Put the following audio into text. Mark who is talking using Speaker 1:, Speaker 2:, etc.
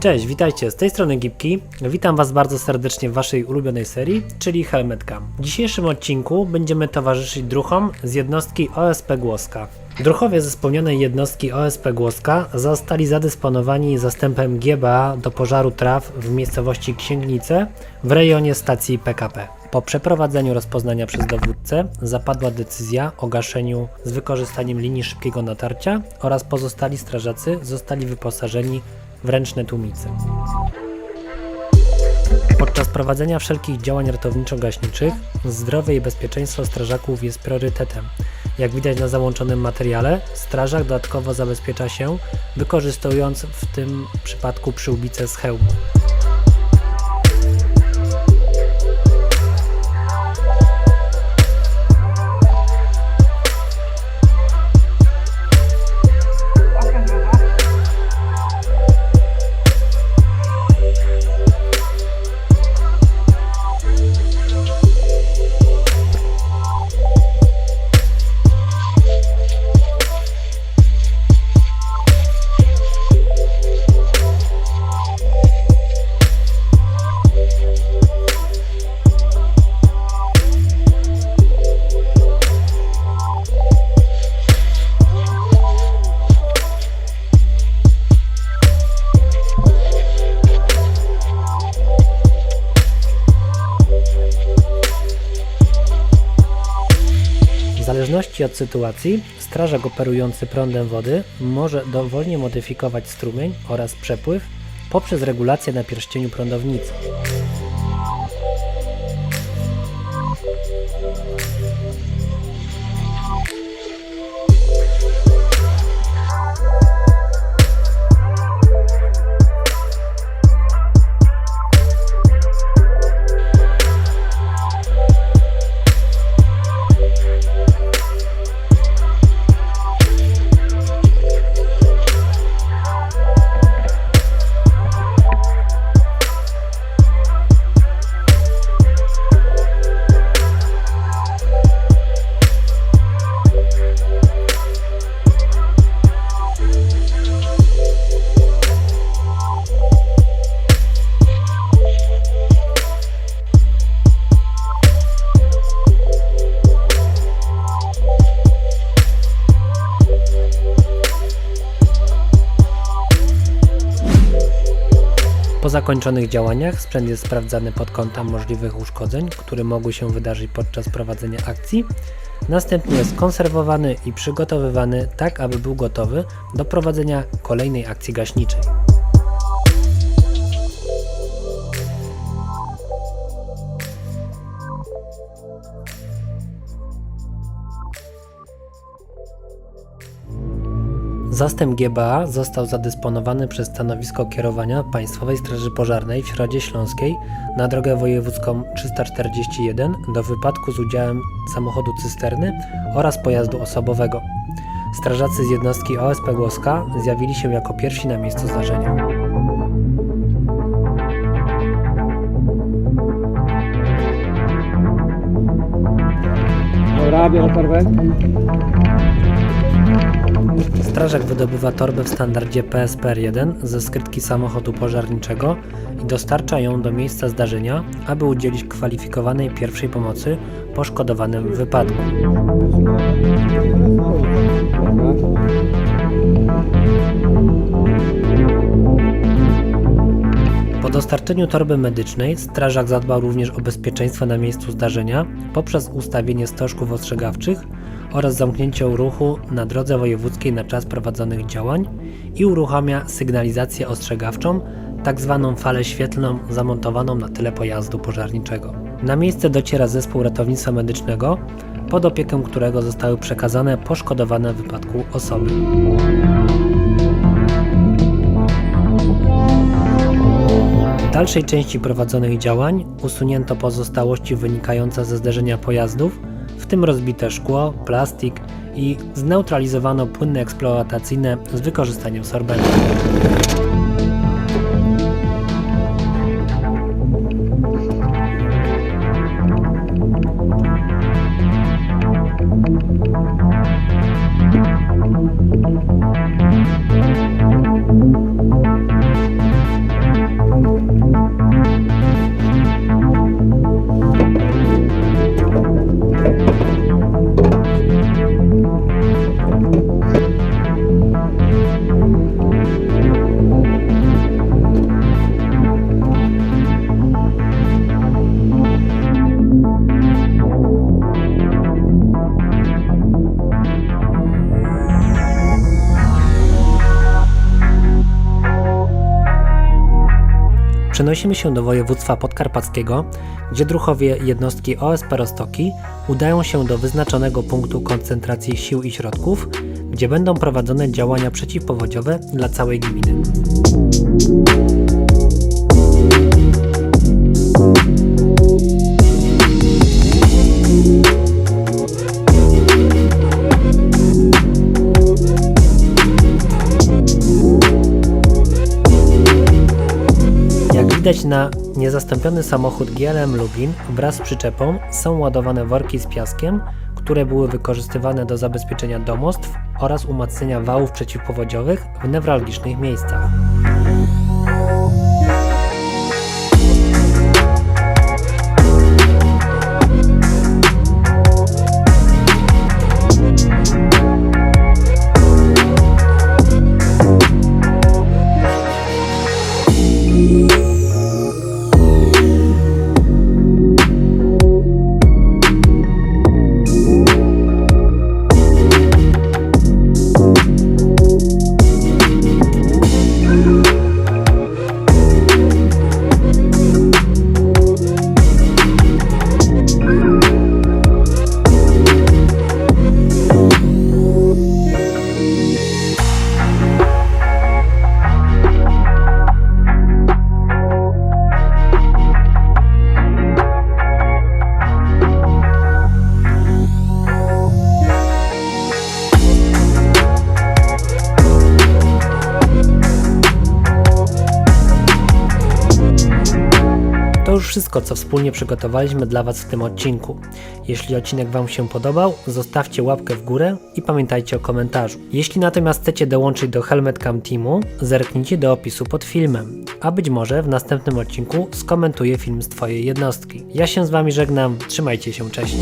Speaker 1: Cześć, witajcie, z tej strony Gipki. Witam Was bardzo serdecznie w Waszej ulubionej serii, czyli Helmet Cam. W dzisiejszym odcinku będziemy towarzyszyć druchom z jednostki OSP Głoska. Druchowie ze wspomnianej jednostki OSP Głoska zostali zadysponowani zastępem GBA do pożaru traw w miejscowości Księgnice w rejonie stacji PKP. Po przeprowadzeniu rozpoznania przez dowódcę zapadła decyzja o gaszeniu z wykorzystaniem linii szybkiego natarcia oraz pozostali strażacy zostali wyposażeni w ręczne tłumice. Podczas prowadzenia wszelkich działań ratowniczo-gaśniczych zdrowie i bezpieczeństwo strażaków jest priorytetem. Jak widać na załączonym materiale, strażak dodatkowo zabezpiecza się, wykorzystując w tym przypadku przyłbicę z hełmu. Zależności od sytuacji, strażak operujący prądem wody może dowolnie modyfikować strumień oraz przepływ poprzez regulację na pierścieniu prądownicy. Po zakończonych działaniach sprzęt jest sprawdzany pod kątem możliwych uszkodzeń, które mogły się wydarzyć podczas prowadzenia akcji. Następnie jest konserwowany i przygotowywany tak, aby był gotowy do prowadzenia kolejnej akcji gaśniczej. Zastęp GBA został zadysponowany przez stanowisko kierowania Państwowej Straży Pożarnej w Środzie Śląskiej na drogę wojewódzką 341 do wypadku z udziałem samochodu cysterny oraz pojazdu osobowego. Strażacy z jednostki OSP Głoska zjawili się jako pierwsi na miejscu zdarzenia.
Speaker 2: Dobra, biorę torbę.
Speaker 1: Strażak wydobywa torbę w standardzie PSPR-1 ze skrytki samochodu pożarniczego i dostarcza ją do miejsca zdarzenia, aby udzielić kwalifikowanej pierwszej pomocy poszkodowanym w wypadku. Po dostarczeniu torby medycznej strażak zadbał również o bezpieczeństwo na miejscu zdarzenia poprzez ustawienie stożków ostrzegawczych oraz zamknięcie ruchu na drodze wojewódzkiej na czas prowadzonych działań i uruchamia sygnalizację ostrzegawczą, tak zwaną falę świetlną zamontowaną na tyle pojazdu pożarniczego. Na miejsce dociera zespół ratownictwa medycznego, pod opiekę którego zostały przekazane poszkodowane w wypadku osoby. W dalszej części prowadzonych działań usunięto pozostałości wynikające ze zderzenia pojazdów, w tym rozbite szkło, plastik i zneutralizowano płyny eksploatacyjne z wykorzystaniem sorbentu. Przenosimy się do województwa podkarpackiego, gdzie druchowie jednostki OSP Rostoki udają się do wyznaczonego punktu koncentracji sił i środków, gdzie będą prowadzone działania przeciwpowodziowe dla całej gminy. Widać na niezastąpiony samochód GLM Lubin wraz z przyczepą są ładowane worki z piaskiem, które były wykorzystywane do zabezpieczenia domostw oraz umacniania wałów przeciwpowodziowych w newralgicznych miejscach. Wszystko, co wspólnie przygotowaliśmy dla Was w tym odcinku. Jeśli odcinek Wam się podobał, zostawcie łapkę w górę i pamiętajcie o komentarzu. Jeśli natomiast chcecie dołączyć do Helmet Cam Teamu, zerknijcie do opisu pod filmem, a być może w następnym odcinku skomentuję film z Twojej jednostki. Ja się z Wami żegnam, trzymajcie się, cześć.